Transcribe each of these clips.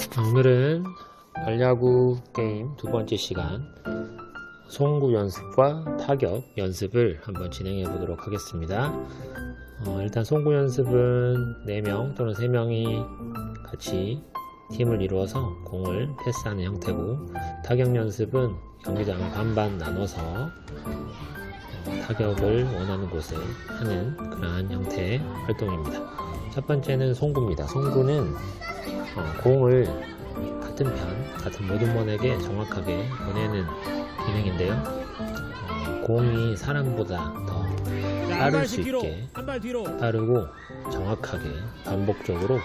오늘은 발야구 게임 두 번째 시간 송구 연습과 타격 연습을 한번 진행해 보도록 하겠습니다. 어, 일단 송구 연습은 4명 또는 3명이 같이 팀을 이루어서 공을 패스하는 형태고 타격 연습은 경기장 반반 나눠서 어, 타격을 원하는 곳에 하는 그러한 형태의 활동입니다. 첫 번째는 송구입니다. 송구는 어, 공을 같은 편, 같은 모든 번에게 정확하게 보내는 기능인데요. 어, 공이 사람보다 더 빠를 수 있게 빠르고 정확하게 반복적으로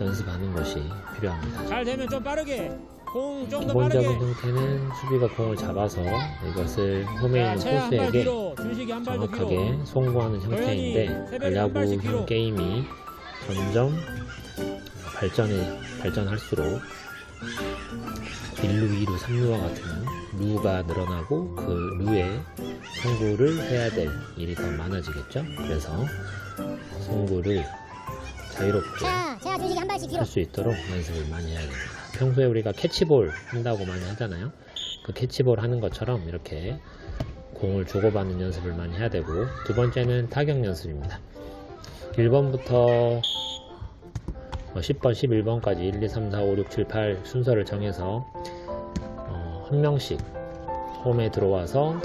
연습하는 것이 필요합니다. 잘 되면 좀 빠르게 기본적인 형태는 수비가 공을 잡아서 이것을 홈에 자 있는 포수에게 정확하게 송구하는 형태인데 뒤로. 발야구형 게임이 점점 발전해 발전할수록 1루, 2루, 3루와 같은 루가 늘어나고 그 루에 송구를 해야 될 일이 더 많아지겠죠. 그래서 송구를 자유롭게. 할 수 있도록 연습을 많이 해야 됩니다. 평소에 우리가 캐치볼 한다고 많이 하잖아요. 그 캐치볼 하는 것처럼 이렇게 공을 주고받는 연습을 많이 해야 되고 두 번째는 타격 연습입니다. 1번부터 10번, 11번까지 1, 2, 3, 4, 5, 6, 7, 8 순서를 정해서 어, 한 명씩 홈에 들어와서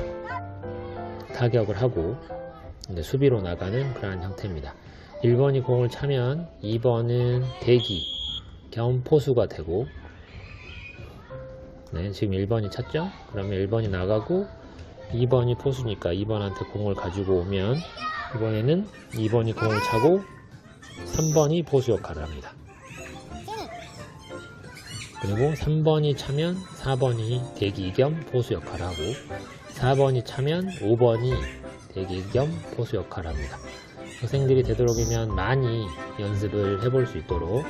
타격을 하고 수비로 나가는 그러한 형태입니다. 1번이 공을 차면 2번은 대기 겸 포수가 되고 네, 지금 1번이 찼죠? 그러면 1번이 나가고 2번이 포수니까 2번한테 공을 가지고 오면 이번에는 2번이 공을 차고 3번이 포수 역할을 합니다. 그리고 3번이 차면 4번이 대기 겸 포수 역할을 하고 4번이 차면 5번이 대기 겸 포수 역할을 합니다. 학생들이 되도록이면 많이 연습을 해볼 수 있도록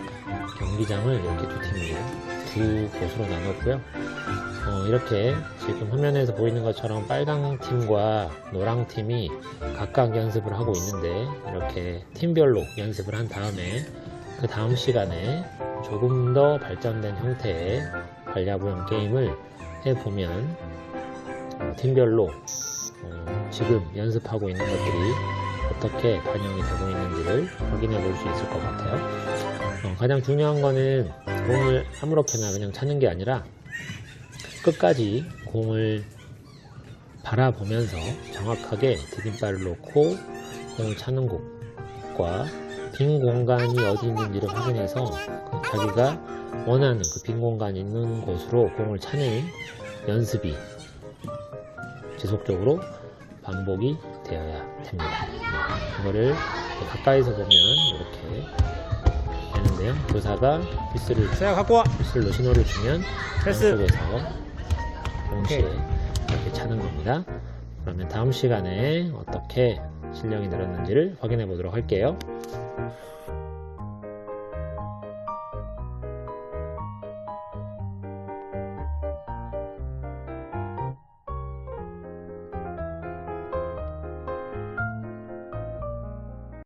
경기장을 이렇게 두 팀으로 두 곳으로 나눴고요. 어, 이렇게 지금 화면에서 보이는 것처럼 빨강 팀과 노랑 팀이 각각 연습을 하고 있는데 이렇게 팀별로 연습을 한 다음에 그 다음 시간에 조금 더 발전된 형태의 관리하고형 게임을 해보면 어, 팀별로 어, 지금 연습하고 있는 것들이 어떻게 반영이 되고 있는지를 확인해 볼 수 있을 것 같아요. 어, 가장 중요한 거는 공을 아무렇게나 그냥 차는 게 아니라 끝까지 공을 바라보면서 정확하게 디딤발을 놓고 공을 차는 곳과 빈 공간이 어디 있는지를 확인해서 그 자기가 원하는 그 빈 공간이 있는 곳으로 공을 차는 연습이 지속적으로 반복이 되어야 됩니다. 네, 이거를 가까이서 보면 이렇게 되는데요. 교사가 피스를 피스로 신호를 주면 패스. 양쪽에서 동시에 이렇게 차는 겁니다. 그러면 다음 시간에 어떻게 실력이 늘었는지를 확인해 보도록 할게요.